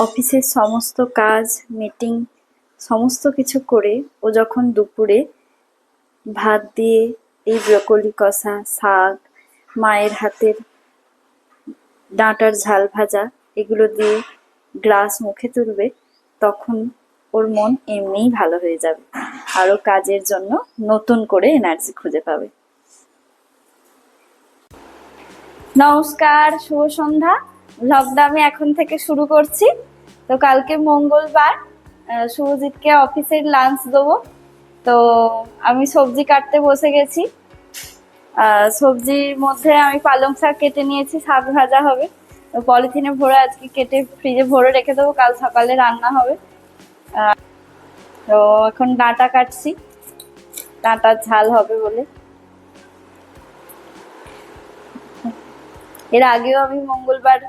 অফিসের সমস্ত কাজ, মিটিং, সমস্ত কিছু করে ও যখন দুপুরে ভাত দিয়ে এই ব্রকলি কষা, শাক, মায়ের হাতের ডাঁটার ঝাল ভাজা এগুলো দিয়ে গ্লাস মুখে তুলবে, তখন ওর মন এমনিই ভালো হয়ে যাবে। আরও কাজের জন্য নতুন করে এনার্জি খুঁজে পাবে। নমস্কার, শুভ সন্ধ্যা। আমি এখন থেকে শুরু করছি। তো কালকে মঙ্গলবার শুভজিৎকে অফিসের লাঞ্চ দেবো। তো আমি সবজি কাটতে বসে গেছি। সবজির মধ্যে আমি পালং শাক কেটে নিয়েছি, শাক ভাজা হবে। পলিথিনে ভরে আজকে কেটে ফ্রিজে ভরে রেখে দেবো, কাল সকালে রান্না হবে। তো এখন ডাঁটা কাটছি। ডাঁটার ঝাল হবে বলে। এর আগেও আমি মঙ্গলবার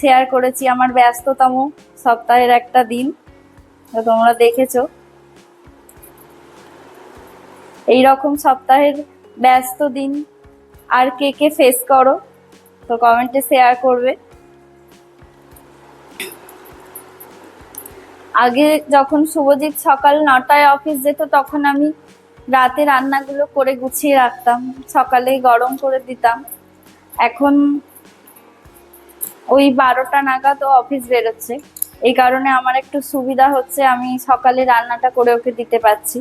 শেয়ার করেছি আমার ব্যস্ততম সপ্তাহের একটা দিন। তো তোমরা দেখেছ। এই রকম সপ্তাহের ব্যস্ত দিন আর কে কে ফেস করো, তো কমেন্টে শেয়ার করবে। আগে যখন শুভজিৎ সকাল নটায় অফিস যেত, তখন আমি রাতে রান্নাগুলো করে গুছিয়ে রাখতাম। সকালে গরম করে দিতাম। এখন ওই বারোটা নাগাদ ও অফিস বেরোচ্ছে। এই কারণে আমার একটু সুবিধা হচ্ছে, আমি সকালে রান্নাটা করে ওকে দিতে পারছি।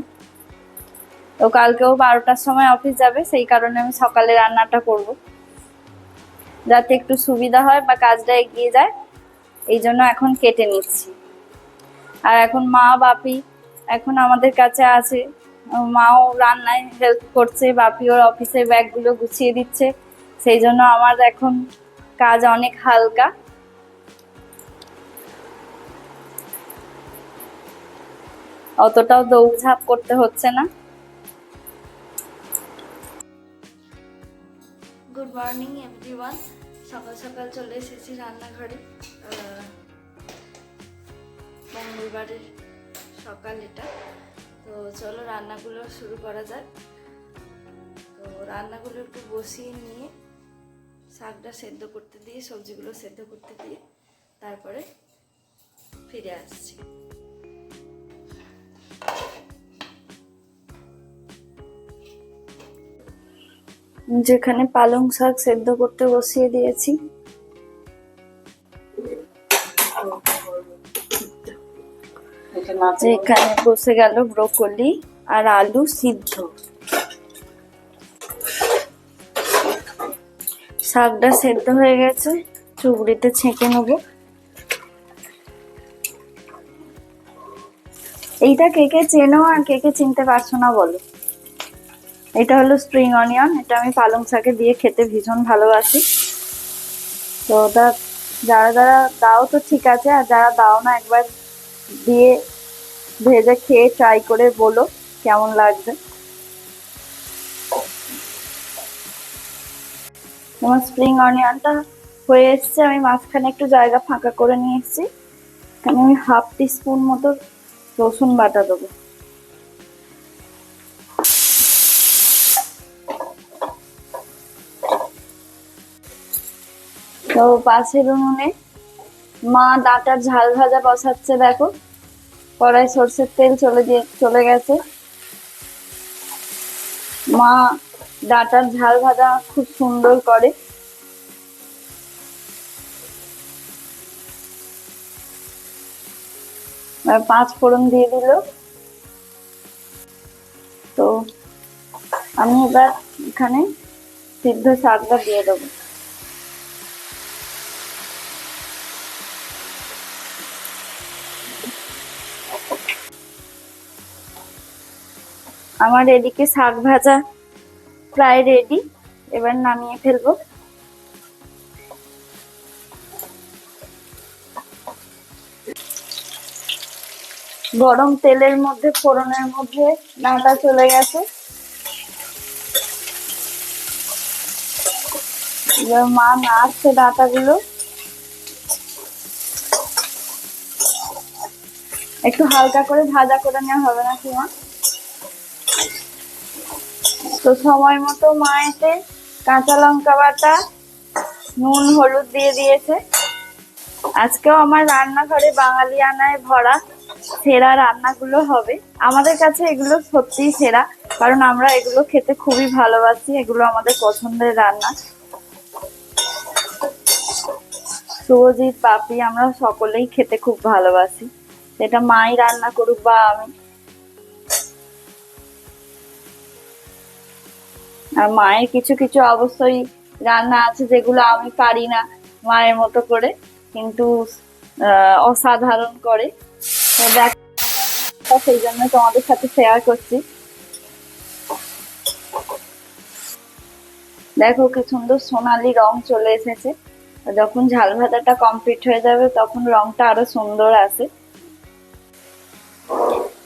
তো কালকেও বারোটার সময় অফিস যাবে, সেই কারণে আমি সকালে রান্নাটা করব। যাতে একটু সুবিধা হয় বা কাজটা এগিয়ে যায়, এই জন্য এখন কেটে নিচ্ছি। আর এখন মা, বাপি এখন আমাদের কাছে আছে। মাও রান্নায় হেল্প করছে, বাপি ওর অফিসের ব্যাগগুলো গুছিয়ে দিচ্ছে। সেই জন্য আমার এখন কাজ অনেক হালকা। অতটাও দৌড়ঝাঁপ করতে হচ্ছে না। গুড মর্নিং এভরিওয়ান সকাল সকাল চলে এসেছি রান্নাঘরে। মঙ্গলবারের সকাল এটা। তো চলো রান্নাগুলো শুরু করা যাক। তো রান্নাগুলো একটু বসিয়ে নিয়ে শাকটা সেদ্ধ করতে দিয়ে, সবজিগুলো সেদ্ধ করতে দিয়ে তারপরে ফিরে আসছি। যেখানে পালং শাক সেদ্ধ করতে বসিয়ে দিয়েছি। যেখানে বসে গেল ব্রোকলি আর আলু সিদ্ধ। শাকটা সেদ্ধ হয়ে গেছে, চুবড়িতে ছেঁকে নেব। এইটা কে কে চেনো আর কে কে চিনতে পারছ না বলো। এটা হলো স্প্রিং অনিয়ন এটা আমি পালং শাকে দিয়ে খেতে ভীষণ ভালোবাসি। তো ওটা যারা যারা দাও তো ঠিক আছে, আর যারা দাও না একবার দিয়ে ভেজে খেয়ে ট্রাই করে বলো, কেমন লাগবে। আমার স্প্রিং অনিয়নটা হয়ে এসছে, আমি মাঝখানে একটু জায়গা ফাঁকা করে নিয়ে এসেছি এখানে আমি হাফ টিস্পুন মতো রসুন বাটা দেবো। তো পাশের উনুনে মা ডাঁটার ঝাল ভাজা বসাচ্ছে, দেখো। কড়াই সর্ষের তেল চলে দিয়ে চলে গেছে। মা ডাঁটার ঝাল ভাজা খুব সুন্দর করে। পাঁচ ফোড়ন দিয়ে দিল। তো আমি এবার এখানে সিদ্ধ শাকটা দিয়ে দেবো। আমার এদিকে শাক ভাজা প্রায় রেডি এবার নামিয়ে ফেলব। গরম তেলের মধ্যে, ফোড়নের মধ্যে ডাঁটা চলে গেছে। মা নাড়ছে ডাঁটাগুলো। একটু হালকা করে ভাজা করে নেওয়া হবে না কি মা তো সময় মতো মা এতে কাঁচা লঙ্কা বাটা, নুন, হলুদ দিয়ে দিয়েছে। আজকেও আমার রান্নাঘরে বাঙালি আনায় ভরা সেরা রান্নাগুলো হবে। আমাদের কাছে এগুলো সত্যিই সেরা, কারণ আমরা এগুলো খেতে খুবই ভালোবাসি, এগুলো আমাদের পছন্দের রান্না। সুজিত পাপি, আমরা সকলেই খেতে খুব ভালোবাসি। এটা মাই রান্না করুক বা আমি। মায়ের কিছু কিছু অবশ্যই রান্না আছে যেগুলো আমি পারি না মায়ের মতো করে, কিন্তু অসাধারণ করে। সেই জন্য তোমাদের সাথে শেয়ার করছি। দেখো কি সুন্দর সোনালি রং চলে এসেছে। যখন ঝাল ভাজাটা কমপ্লিট হয়ে যাবে, তখন রংটা আরও সুন্দর আসে।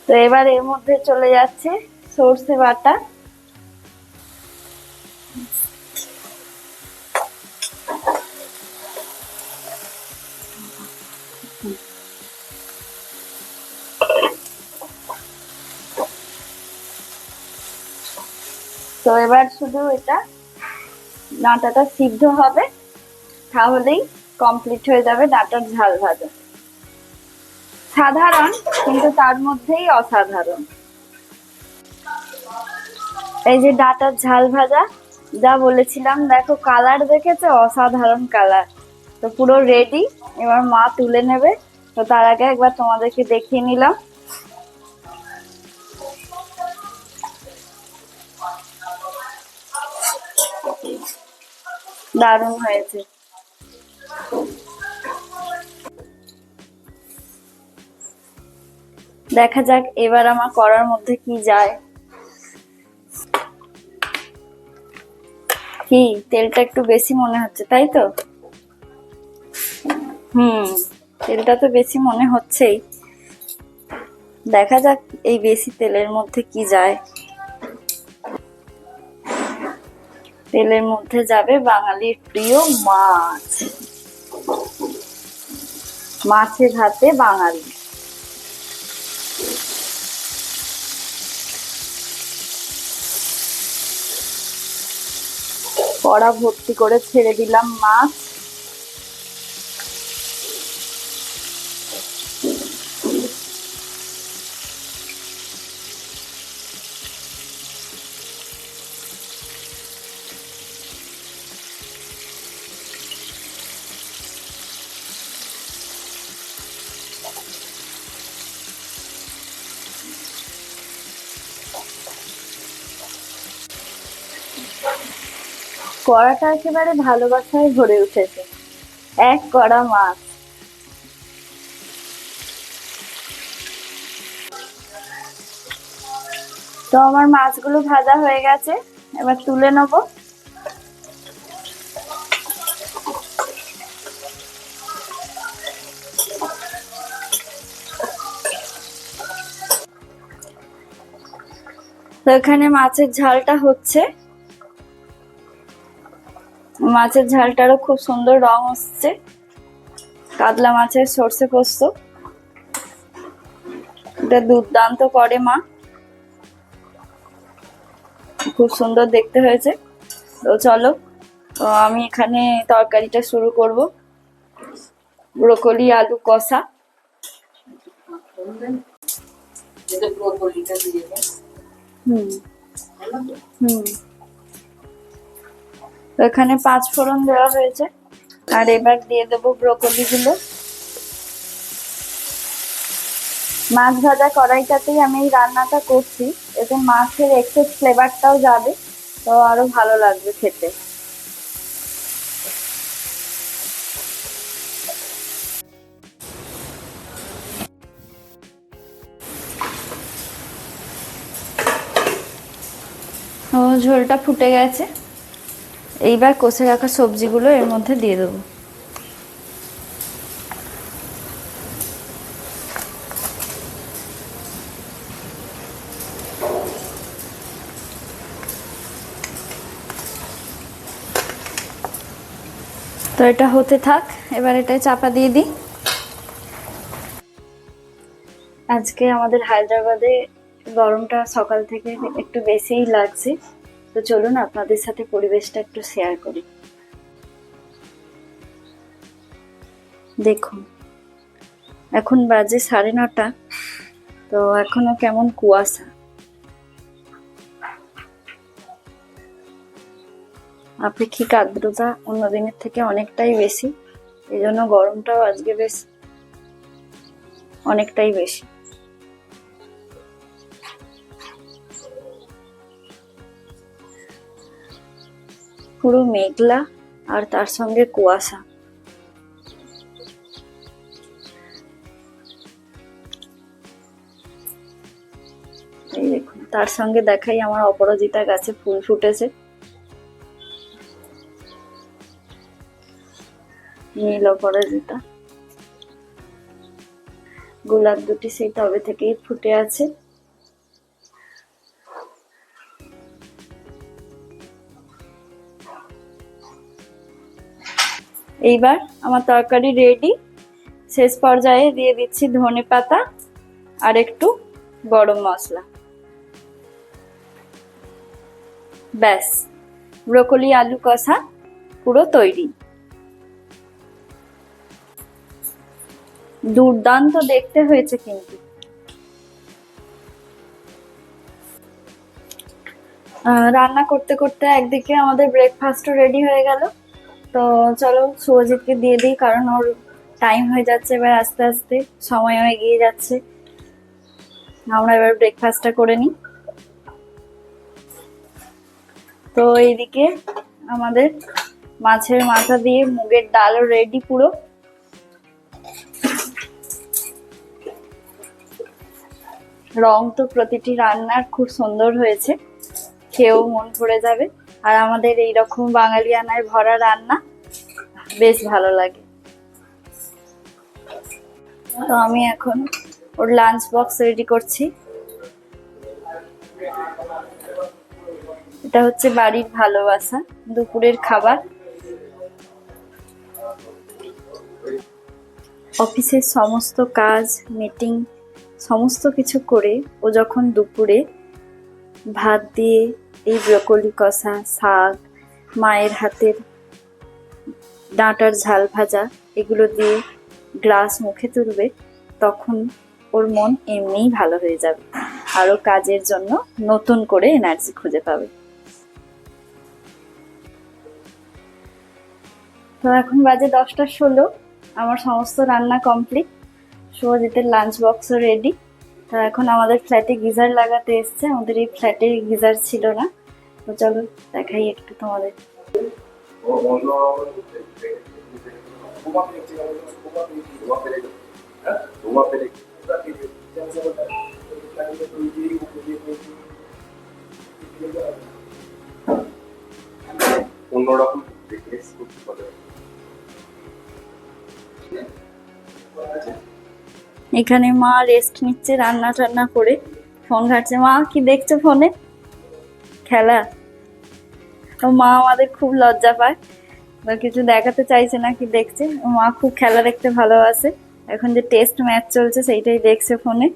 তো এবার এর মধ্যে চলে যাচ্ছে সর্ষে বাটা। তো এবার শুধু এটা ডাঁটাটা সিদ্ধ হবে, তাহলেই কমপ্লিট হয়ে যাবে ডাঁটার ঝাল ভাজা। সাধারণ, কিন্তু তার মধ্যেই অসাধারণ। এই যে ডাঁটার ঝাল ভাজা, যা বলেছিলাম, দেখো কালার দেখেছে? অসাধারণ কালার তো পুরো রেডি এবার মা তুলে নেবে। তো তার আগে একবার তোমাদেরকে দেখিয়ে নিলাম। দারুণ হয়েছে। দেখা যাক এবার আমার করার মধ্যে কি যায়। কি? তেলটা একটু বেশি মনে হচ্ছে, তাই তো? হুম, তেলটা তো বেশি মনে হচ্ছেই। দেখা যাক এই বেশি তেলের মধ্যে কি যায়। তেলের মধ্যে যাবে বাঙালির প্রিয় মাছ। মাছের হাতে বাঙালি। কড়া ভর্তি করে ছেড়ে দিলাম মাছ। কড়াটা একেবারে ভালোবাসায় ভরে উঠেছে। এক কড়া মাছ। তো আমার মাছগুলো ভাজা হয়ে গেছে, এবার তুলে নেব। তো এখানে মাছের ঝালটা হচ্ছে। মাছের ঝালটারও খুব সুন্দর রং হচ্ছে। কাতলা মাছের সর্ষে পোস্ত। এটা দুর্দান্ত করে মা। খুব সুন্দর দেখতে হয়েছে। তো চলো তো আমি এখানে তরকারিটা শুরু করব। ব্রোকলি আলু কষা। হুম হুম। তো এখানে পাঁচ ফোড়ন দেওয়া হয়েছে। আর এবার দিয়ে দেবো ব্রোকলি গুলো মাছ ভাজা কড়াইটাতেই আমি এই রান্নাটা করছি। এতে মাছের এক্সেস ফ্লেভারটাও যাবে, তো আরও ভালো লাগবে খেতে। ঝোলটা ফুটে গেছে। এইবার কষে রাখা সবজিগুলো এর মধ্যে দিয়ে দেবো। তো এটা হতে থাক, এবার এটা চাপা দিয়ে দিই। আজকে আমাদের হায়দ্রাবাদে গরমটা সকাল থেকে একটু বেশিই লাগছে। তো চলুন আপনাদের সাথে পরিবেশটা একটু শেয়ার করি। দেখুন, এখন বাজে সাড়ে নটা, তো এখনও কেমন কুয়াশা। আপেক্ষিক আর্দ্রতা অন্য দিনের থেকে অনেকটাই বেশি এই জন্য গরমটাও আজকে বেশ অনেকটাই বেশি। পুরো মেঘলা আর তার সঙ্গে কুয়াশা। এই দেখুন, তার সঙ্গে দেখাই আমার অপরাজিতা গাছে ফুল ফুটেছে। নীল অপরাজিতা। গোলাপ দুটি সেই তবে থেকেই ফুটে আছে। এইবার আমার তরকারি রেডি শেষ পর্যায়ে দিয়ে দিচ্ছি ধনে পাতা আর একটু গরম মশলা। ব্যাস, ব্রকলি, আলু কষা, পুরো তৈরি। দুর্দান্ত দেখতে হয়েছে কিন্তু। রান্না করতে করতে একদিকে আমাদের ব্রেকফাস্টও রেডি হয়ে গেল। তো চলো, শুভজিৎকে দিয়ে দিই, কারণ ওর টাইম হয়ে যাচ্ছে এবার আস্তে আস্তে, সময়ও এগিয়ে যাচ্ছে। আমরা এবার ব্রেকফাস্টটা করে নিই। তো এইদিকে আমাদের মাছের মাথা দিয়ে মুগের ডালও রেডি পুরো। রং তো প্রতিটি রান্নার খুব সুন্দর হয়েছে, খেয়েও মন ভরে যাবে। আর আমাদের এই রকম বাঙালিয়ানায় ভরা রান্না, বেশ ভালো লাগে। তো আমি এখন ওর লাঞ্চ বক্স রেডি করছি। এটা হচ্ছে বাড়ির ভালোবাসা, দুপুরের খাবার। অফিসের সমস্ত কাজ মিটিং সমস্ত কিছু করে ও যখন দুপুরে ভাত দিয়ে এই ব্রকলি কষা শাক, মায়ের হাতের ডাঁটার ঝাল ভাজা, এগুলো দিয়ে গ্লাস মুখে তুলবে, তখন ওর মন এমনিই ভালো হয়ে যাবে। আরও কাজের জন্য নতুন করে এনার্জি খুঁজে পাবে। তো এখন বাজে দশটা ষোলো, আমার সমস্ত রান্না কমপ্লিট। শুভজিতের লাঞ্চ বক্সও রেডি তো এখন আমাদের ফ্ল্যাটে গিজার লাগাতে এসছে। আমাদের এই ফ্ল্যাটে গিজার ছিল না। তো চলো দেখাই একটু তোমাদের। অন্যরকম দেখে করতে পারে। এখানে মা রেস্ট নিচ্ছে, রান্না টান্না করে ফোন ঘাটছে। মা, কি দেখছ ফোনে খেলা। তো মা আমাদের খুব লজ্জা পায়। কিছু দেখাতে চাইছে না, কি দেখছে? মা খুব খেলা দেখতে ভালোবাসে। এখন যে টেস্ট ম্যাচ চলছে, সেইটাই দেখছে ফোনে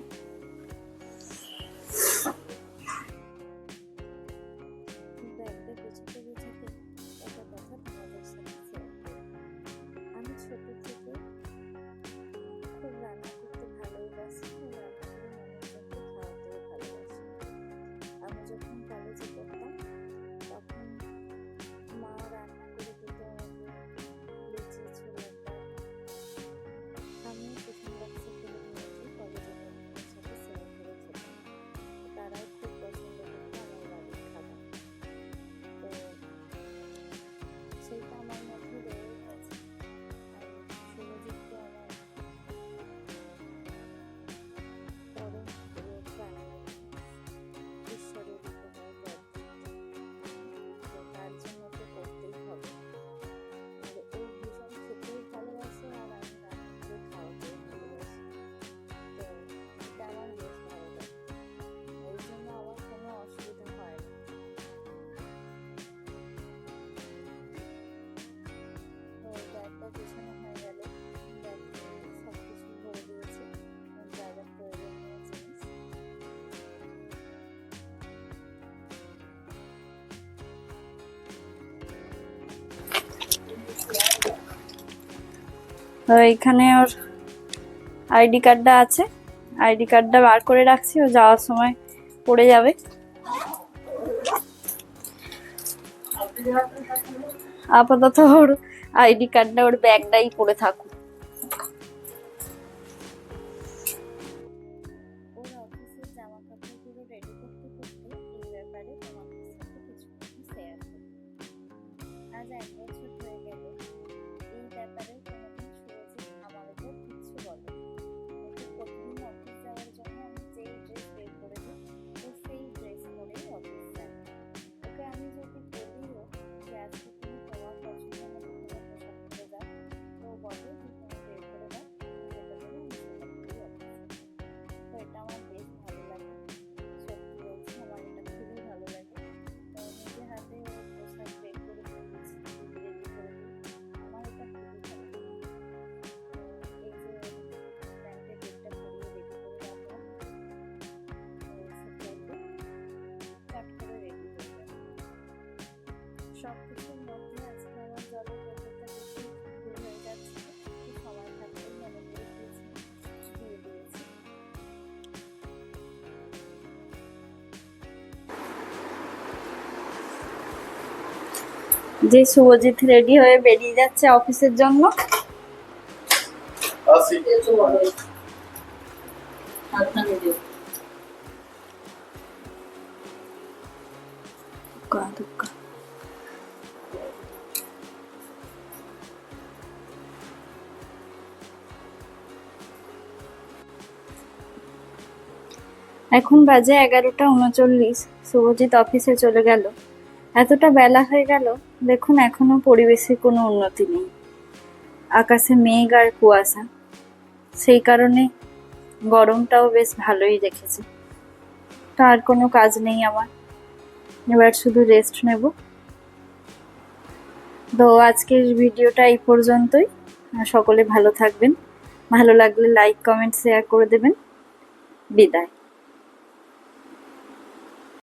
তো এইখানে ওর আইডি কার্ডটা আছে। আইডি কার্ডটা বার করে রাখছি, ও যাওয়ার সময় পড়ে যাবে। আপাতত ওর আইডি কার্ডটা ওর ব্যাগটাই পড়ে থাকুক। যে শুভজিৎ রেডি হয়ে বেরিয়ে যাচ্ছে অফিসের জন্য। এখন বাজে এগারোটা উনচল্লিশ। শুভজিৎ অফিসে চলে গেল। এতটা বেলা হয়ে গেল, দেখুন এখনও পরিবেশের কোনো উন্নতি নেই। আকাশে মেঘ আর কুয়াশা, সেই কারণে গরমটাও বেশ ভালোই রেখেছে তো আর কোনো কাজ নেই আমার। এবার শুধু রেস্ট নেব। তো আজকের ভিডিওটা এই পর্যন্তই। সকলে ভালো থাকবেন। ভালো লাগলে লাইক কমেন্ট শেয়ার করে দেবেন। বিদায়।